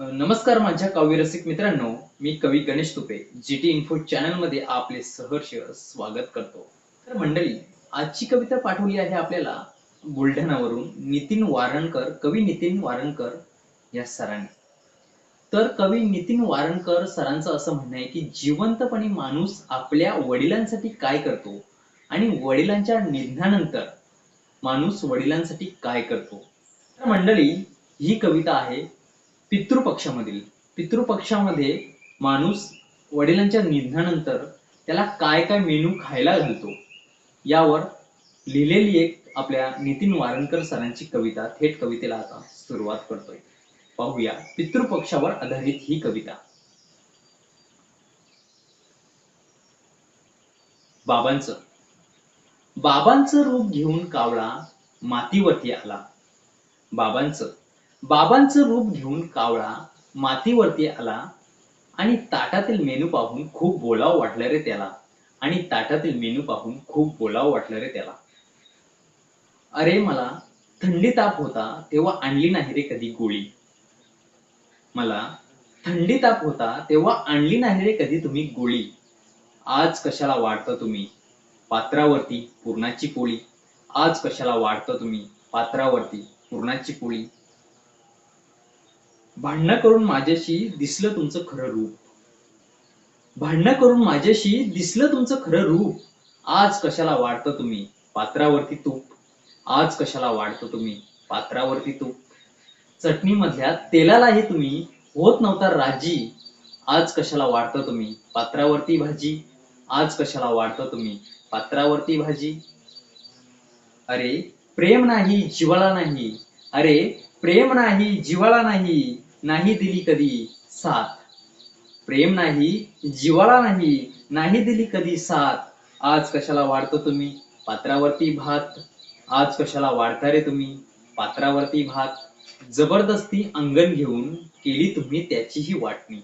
नमस्कार माझ्या काव्यरसिक मित्रांनो मी कवी Ganesh Tupe G T info चॅनलमध्ये आपले सहर्ष स्वागत करतो. तर मंडळी आजची कविता पाठवली आहे आपल्याला बुलढाणावरून नितीन वारणकर कवी नितीन वारणकर या सरांनी. तर कवी नितीन वारणकर सरांचं असं म्हणणं आहे की जिवंतपणे माणूस आपल्या वडिलांसाठी काय करतो आणि वडिलांच्या निधनानंतर माणूस वडिलांसाठी काय करतो? तर मंडळी ही कविता आहे पितृपक्षामधील पितृपक्षामध्ये माणूस वडिलांच्या निधनानंतर त्याला काय काय मेनू खायला घालतो यावर लिहिलेली एक आपल्या नितीन वारणकर सरांची कविता थेट कवितेला आता सुरुवात करतोय. पाहूया पितृपक्षावर आधारित ही कविता. बाबांचं. बाबांचं रूप घेऊन कावळा मातीवरती आला. बाबांचं. बाबांचं रूप घेऊन कावळा मातीवरती आला आणि ताटातील मेनू पाहून खूप बोलावं वाटलं रे त्याला. आणि ताटातील मेनू पाहून खूप बोलावं वाटलं रे त्याला. अरे मला थंडी ताप होता तेव्हा आणली नाही रे कधी गोळी. मला थंडी ताप होता तेव्हा आणली नाही रे कधी तुम्ही गोळी. आज कशाला वाढता तुम्ही? पात्रावरती पूर्णाची पोळी. आज कशाला वाढता तुम्ही? पात्रावरती पूर्णाची पोळी. भांडणं करून माझ्याशी दिसलं तुमचं खरं रूप. भांडणं करून माझ्याशी दिसलं तुमचं खरं रूप. आज कशाला वाढतं तुम्ही? पात्रावरती तूप. आज कशाला वाढतं तुम्ही? पात्रावरती तूप. चटणीमधल्या तेलालाही तुम्ही होत नव्हता राजी. आज कशाला वाढतं तुम्ही? पात्रावरती भाजी. आज कशाला वाढतं तुम्ही? पात्रावरती भाजी. अरे प्रेम नाही जिवाळा नाही. अरे प्रेम नाही जिवाळा नाही. नाही दिली कधी साथ. प्रेम नाही जिवाळा नाही नाही दिली कधी साथ. आज कशाला वाढतो तुम्ही? पात्रावरती भात. आज कशाला वाढता रे तुम्ही? पात्रावरती भात. जबरदस्ती अंगण घेऊन केली तुम्ही त्याचीही वाटणी.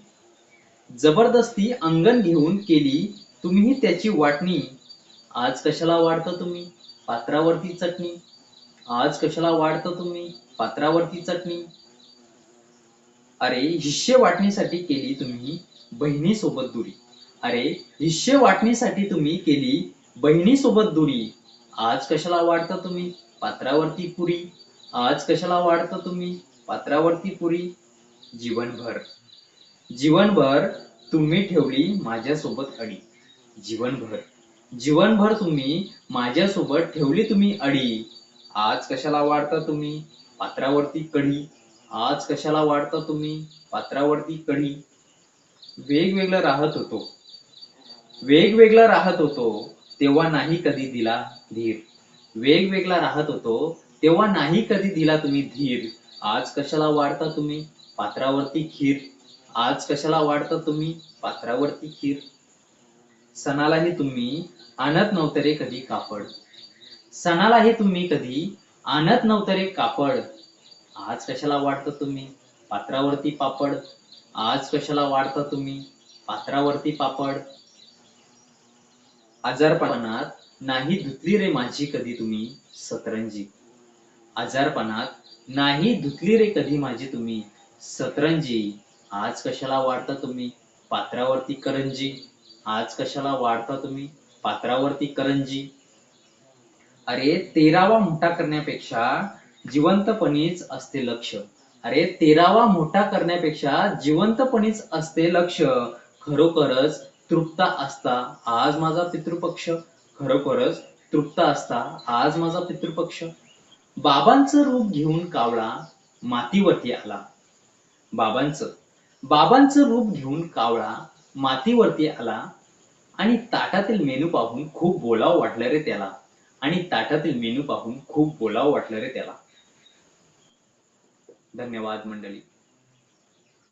जबरदस्ती अंगण घेऊन केली तुम्ही त्याची वाटणी. आज कशाला वाढतं तुम्ही? पात्रावरती चटणी. आज कशाला वाढतं तुम्ही? पात्रावरती चटणी. अरे हिश्शे वाटणीसाठी केली तुम्ही बहिणीसोबत दुरी. अरे हिश्शे वाटणीसाठी तुम्ही केली बहिणीसोबत दुरी. आज कशाला वाढता तुम्ही? पात्रावरती पुरी. आज कशाला वाढता तुम्ही? पात्रावरती पुरी. जीवनभर. जीवनभर तुम्ही ठेवली माझ्यासोबत अडी. जीवनभर. जीवनभर तुम्ही माझ्यासोबत ठेवली तुम्ही अडी. आज कशाला वाढता तुम्ही? पात्रावरती कढी. आज कशाला वाढता तुम्ही? पात्रावरती कढी वेगवेगळं राहत होतो. वेगवेगळं राहत होतो तेव्हा नाही कधी दिला धीर. वेगवेगळा राहत होतो तेव्हा नाही कधी दिला तुम्ही धीर. आज कशाला वाढता तुम्ही? पात्रावरती खीर. आज कशाला वाढता तुम्ही? पात्रावरती खीर. सणालाही तुम्ही आणत नव्हते रे कधी कापड. सणालाही तुम्ही कधी आणत नव्हते रे कापड. आज कशाला वाढता तुम्ही? पात्रावरती पापड. आज कशाला वाढता तुम्ही? पात्रावरती पापड. आजारपणात नाही धुतली रे माझी कधी तुम्ही सतरंजी. आजारपणात नाही धुतली रे कधी माझी तुम्ही सतरंजी. आज कशाला वाढता तुम्ही? पात्रावरती करंजी. आज कशाला वाढता तुम्ही? पात्रावरती करंजी. अरे तेरावा मोठा करण्यापेक्षा जिवंतपणीच असते लक्ष. अरे तेरावा मोठा करण्यापेक्षा जिवंतपणीच असते लक्ष. खरोखरच तृप्त असता आज माझा पितृपक्ष. खरोखरच तृप्त असता आज माझा पितृपक्ष. बाबांचं रूप घेऊन कावळा मातीवरती आला. बाबांचं बाबांचं रूप घेऊन कावळा मातीवरती आला आणि ताटातील मेनू पाहून खूप बोलावं वाटलं रे त्याला. आणि ताटातील मेनू पाहून खूप बोलावं वाटलं रे त्याला. धन्यवाद मंडळी.